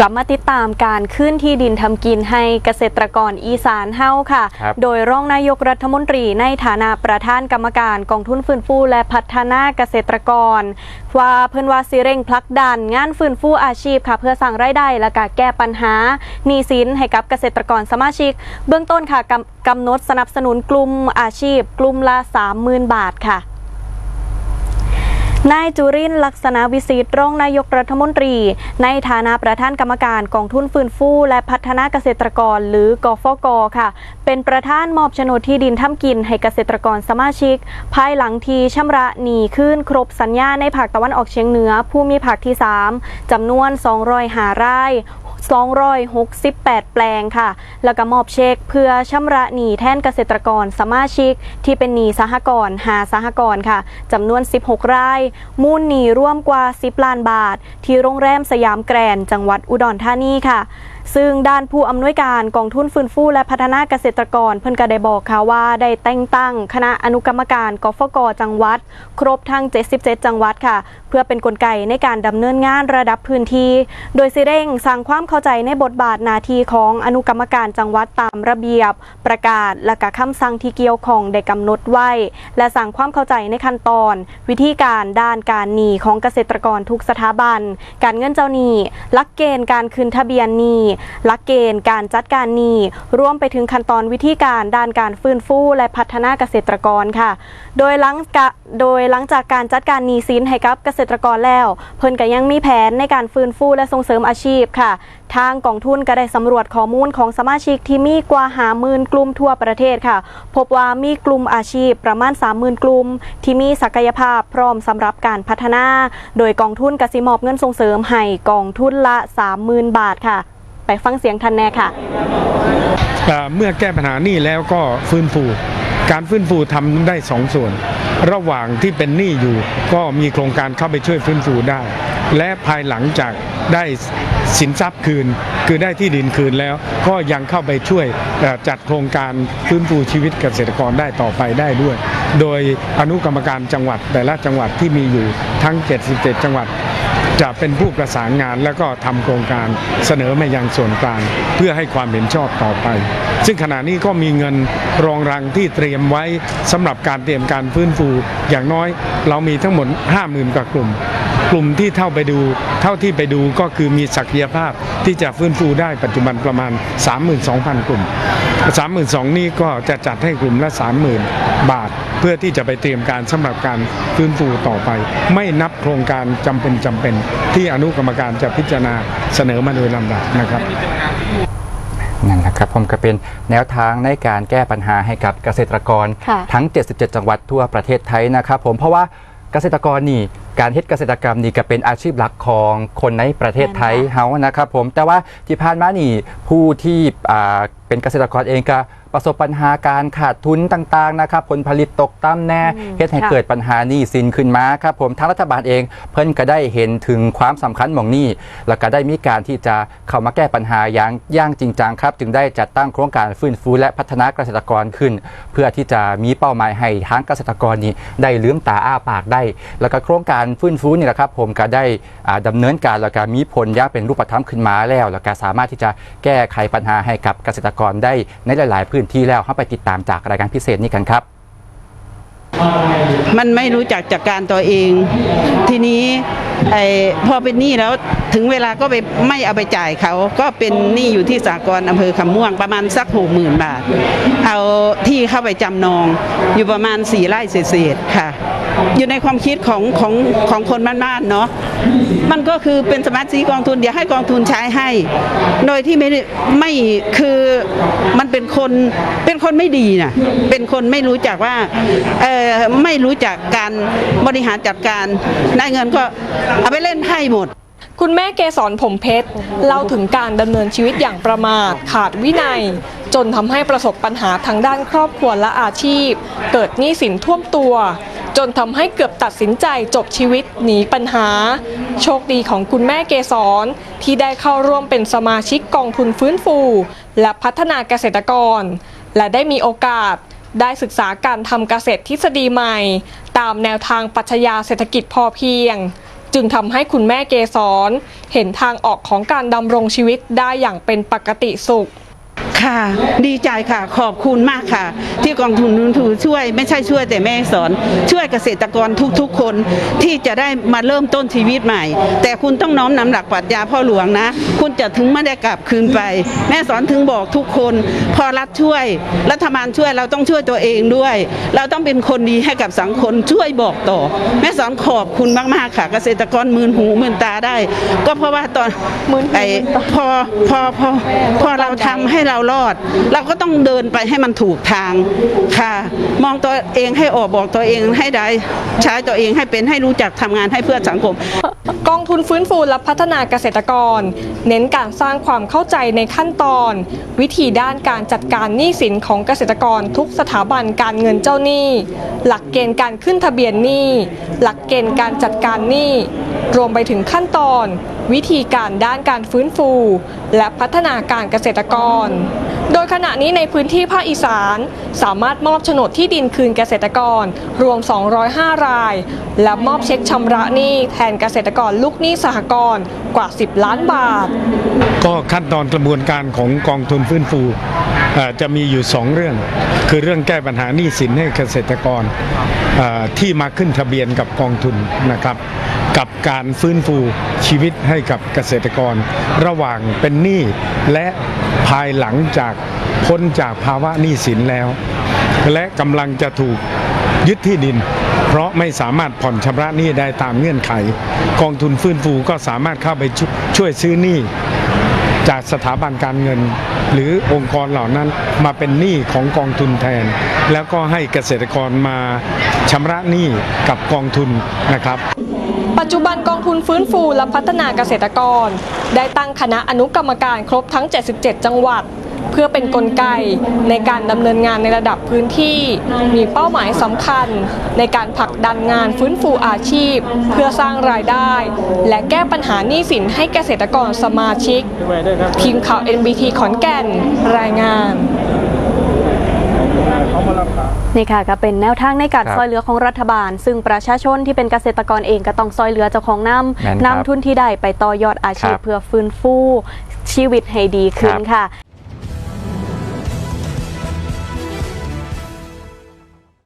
กลับมาติดตามการขึ้นที่ดินทำกินให้เกษตรกรอีสานเฮาค่ะครับโดยรองนายกรัฐมนตรีในฐานะประธานกรรมการกองทุนฟื้นฟูและพัฒนาเกษตรกร ว่าเพิ่นว่าสิเร่งผลักดัน งานฟื้นฟูอาชีพค่ะ เพื่อสร้างรายได้และก็แก้ปัญหาหนี้สินให้กับเกษตรกรสมาชิก เบื้องต้นค่ะกำกำหนดสนับสนุนกลุ่มอาชีพ กลุ่มละ 30,000 บาทค่ะ นายจุรินลักษณะวิสิตรองนายกรัฐมนตรี ในฐานะประธานกรรมการกองทุนฟื้นฟูและพัฒนาเกษตรกรหรือกฟกค่ะ เป็นประธานมอบโฉนดที่ดินทำกินให้เกษตรกรสมาชิก ภายหลังทีชำระหนี้ขึ้นครบสัญญาในภาคตะวันออกเฉียงเหนือผู้มีภาคที่ 3จำนวน200หาไร่ 268 แปลงค่ะ แล้วก็มอบเช็คเพื่อชำระหนี้แทนเกษตรกรสมาชิก ที่เป็นหนี้สหกรณ์หาสหกรณ์ค่ะจำนวน 16 ราย มูลหนี้ร่วมกว่า 10 ล้านบาท ที่โรงแรมสยามแกรนจังหวัดอุดรธานีค่ะ ซึ่งด้านผู้อำนวยการกองทุนฟื้นฟูและพัฒนาเกษตรกรเพิ่นก็ได้บอกค่ะว่าได้แต่งตั้งคณะอนุกรรมการกฟกจังหวัด ครบทั้ง 77 จังหวัดค่ะ เพื่อเป็นนกลไกในการดำเนินงานระดับพื้นที่ โดยสิเร่งสร้างความเข้าใจในบทบาทนาทีของอนุกรรมการจังหวัดตามระเบียบ ประกาศและก็คำสั่งที่เกี่ยวข้องได้กำหนดไว้ และสร้างความเข้าใจในขั้นตอน วิธีการด้านการหนี้ของเกษตรกรทุกสถาบัน การเงินเจ้าหนี้หลักเกณฑ์การคืนทะเบียนหนี้หลักเกณฑ์การจัดการหนี้รวมไปถึงขั้นตอนวิธีการด้านการฟื้นฟูและพัฒนาเกษตรกรค่ะ โดยหลังกะโดยหลังจากการจัดการหนี้สินให้กับเกษตรกรแล้ว เพิ่นก็ยังมีแผนในการฟื้นฟูและส่งเสริมอาชีพค่ะ ทางกองทุนก็ได้สำรวจข้อมูลของสมาชิกที่มีกว่าหาหมื่นกลุ่มทั่วประเทศค่ะ พบว่ามีกลุ่มอาชีพประมาณ 30,000 กลุ่ม ที่มีศักยภาพพร้อมสำหรับการพัฒนา โดยกองทุนกสิมอบเงินส่งเสริมให้กองทุนละ 30,000 บาทค่ะ ไปฟังเสียงทันแน่ค่ะ เมื่อแก้ปัญหานี้แล้วก็ฟื้นฟู การฟื้นฟูทำได้สองส่วน ระหว่างที่เป็นหนี้อยู่ ก็มีโครงการเข้าไปช่วยฟื้นฟูได้ และภายหลังจากได้สินทรัพย์คืน คือได้ที่ดินคืนแล้ว ก็ยังเข้าไปช่วยจัดโครงการฟื้นฟูชีวิตเกษตรกรได้ต่อไปได้ด้วย โดยอนุกรรมการจังหวัดแต่ละจังหวัดที่มีอยู่ทั้ง 77 จังหวัด จะเป็นผู้ประสานงานแล้วก็ทำโครงการเสนอมายังส่วนกลาง เพื่อให้ความเห็นชอบต่อไป ซึ่งขณะนี้ก็มีเงินรองรังที่เตรียมไว้สำหรับการเตรียมการฟื้นฟู อย่างน้อยเรามีทั้งหมด 50,000กว่ากลุ่ม กลุ่มที่เท่าไปดูเท่าที่ไปดูก็คือมีศักยภาพที่จะฟื้นฟูได้ปัจจุบันประมาณ 32,000 กลุ่ม 32,000 นี่ก็จะจัดให้กลุ่มละ 30,000 บาท เพื่อที่จะไปเตรียมการสำหรับการฟื้นฟูต่อไป ไม่นับโครงการจำเป็นจำเป็น ที่อนุกรรมการจะพิจารณาเสนอมาโดยลำดับนะครับนั่นแหละครับผมก็เป็นแนวทางในการแก้ปัญหาให้กับเกษตรกรค่ะทั้ง 77 จังหวัดทั่วประเทศไทยนะครับผมเพราะว่า เกษตรกรนี่การเฮ็ดเกษตรกรรมนี่ก็เป็นอาชีพหลักของคนในประเทศไทยแม่นค่ะเฮานะครับผมแต่ว่าที่ผ่านมานี่ผู้ที่อ่าเป็นเกษตรกรเองก็ ประสบปัญหาการขาดทุนต่างๆนะครับผลผลิตตกต่ำแน่อืมเฮ็ดให้ค่ะเกิดปัญหาหนี้สินขึ้นมาครับผมทางรัฐบาลเองเพิ่นก็ได้เห็นถึงความสำคัญของหนี้ แล้วก็ได้มีการที่จะเข้ามาแก้ปัญหาอย่างย่างจริงจังครับ จึงได้จัดตั้งโครงการฟื้นฟูและพัฒนาเกษตรกรขึ้น เพื่อที่จะมีเป้าหมายให้ทางเกษตรกรนี้ได้ลืมตาอ้าปากได้ แล้วก็โครงการฟื้นฟูนี่แหละครับ ผมก็ได้อ่าดำเนินการแล้วก็มีผลอย่างเป็นรูปธรรมขึ้นมาแล้ว แล้วก็สามารถที่จะแก้ไขปัญหาให้กับเกษตรกรได้ในหลาย ๆ พื้นที่แล้วเข้าไปติดตามจากรายการพิเศษนี้กันครับมันไม่รู้จักจัดการตัวเอง ทีนี้ไอ้พอเป็นหนี้แล้วถึงเวลาก็ไปไม่เอาไปจ่ายเขา ก็เป็นหนี้อยู่ที่สากลอำเภอคำม่วงประมาณสักหกหมื่นบาท เอาที่เข้าไปจำนองอยู่ประมาณสี่ไร่เศษๆค่ะ อยู่ในความคิดของของของคนบ้านๆเนาะมันก็คือเป็นสมาชิกกองทุนเดี๋ยวให้กองทุนใช้ให้ โดยที่ไม่ไม่คือมันเป็นคนเป็นคนไม่ดีนะเป็นคนไม่รู้จักว่าเออไม่รู้จักการบริหารจัดการได้เงินก็เอาไปเล่นไพ่หมดคุณแม่เกสรผมเพชรเล่าถึงการดำเนินชีวิตอย่างประมาทขาดวินัย จนทำให้ประสบปัญหาทางด้านครอบครัวและอาชีพ เกิดหนี้สินท่วมตัว จนทำให้เกือบตัดสินใจจบชีวิตหนีปัญหา โชคดีของคุณแม่เกสรที่ได้เข้าร่วมเป็นสมาชิกกองทุนฟื้นฟู และพัฒนาเกษตรกร และได้มีโอกาสได้ศึกษาการทำเกษตรทฤษฎีใหม่ ตามแนวทางปรัชญาเศรษฐกิจพอเพียง จึงทำให้คุณแม่เกษรเห็นทางออกของการดำรงชีวิตได้อย่างเป็นปกติสุข ค่ะ ดีใจค่ะขอบคุณมากค่ะ ที่กองทุนนุนทูช่วยไม่ใช่ช่วยแต่แม่สอน ช่วยเกษตรกรทุกๆ คนที่จะได้มาเริ่มต้นชีวิตใหม่ แต่คุณต้องน้อมนำหลักปรัชญาพ่อหลวงนะ คุณจะถึงไม่ได้กลับคืนไป แม่สอนถึงบอกทุกคน พอรัฐช่วย รัฐบาลช่วยเราต้องช่วยตัวเองด้วย เราต้องเป็นคนดีให้กับสังคมช่วยบอกต่อ แม่สอนขอบคุณมากๆค่ะ เกษตรกรมืนหูมืนตาได้ ก็เพราะว่าตอนมื้นหูไอ้มื้นตาพอพอพอพอเราทำให้เรารอด เราก็ต้องเดินไปให้มันถูกทางค่ะ มองตัวเองให้ออกบอกตัวเองให้ได้ใช้ตัวเองให้เป็นให้รู้จักทำงานให้เพื่อสังคม กองทุนฟื้นฟูและพัฒนาเกษตรกร เน้นการสร้างความเข้าใจในขั้นตอน วิธีด้านการจัดการหนี้สินของเกษตรกรทุกสถาบันการเงินเจ้าหนี้ หลักเกณฑ์การขึ้นทะเบียนหนี้ หลักเกณฑ์การจัดการหนี้ รวมไปถึงขั้นตอน วิธีการด้านการฟื้นฟู และพัฒนาการเกษตรกร โดยขณะนี้ในพื้นที่ภาคอีสาน สามารถมอบโฉนดที่ดินคืนเกษตรกร รวม 205 ราย และมอบเช็คชำระหนี้แทนเกษตรกรลูกหนี้สหกรณ์กว่า 10 ล้านบาท ก็ขั้นตอนกระบวนการของกองทุนฟื้นฟูจะมีอยู่ 2 เรื่อง คือเรื่องแก้ปัญหาหนี้สินให้เกษตรกรที่มาขึ้นทะเบียนกับกองทุนนะครับ กับการฟื้นฟูชีวิตให้กับเกษตรกร ระหว่างเป็นหนี้และ ภายหลังจากพ้นจากภาวะหนี้สินแล้ว และกำลังจะถูกยึดที่ดิน เพราะไม่สามารถผ่อนชำระหนี้ได้ตามเงื่อนไข กองทุนฟื้นฟูก็สามารถเข้าไปชช่วยซื้อหนี้จากสถาบันการเงิน หรือองค์กรเหล่านั้นมาเป็นหนี้ของกองทุนแทน แล้วก็ให้เกษตรกรมาชำระหนี้กับกองทุนนะครับ ปัจจุบันกองทุนฟื้นฟูและพัฒนาเกษตรกร ได้ตั้งคณะอนุกรรมการครบทั้ง 77 จังหวัด เพื่อเป็นนกลไกในการดำเนินงานในระดับพื้นที่ มีเป้าหมายสำคัญ ในการผลักดันงานฟื้นฟูอาชีพ เพื่อสร้างรายได้ และแก้ปัญหาหนี้สินให้เกษตรกรสมาชิก ทีมข่าว NBT ขอนแก่นรายงาน นี่ค่ะก็เป็นแนวทางในการครับซอยเหลือของรัฐบาล ซึ่งประชาชนที่เป็นเกษตรกรเองก็ต้องซอยเหลือเจ้าของน้แม่นำครับนำทุนที่ได้ไปต่อยอดอาชีพครับเพื่อฟื้นฟูชีวิตให้ดีขึ้นครับค่ะ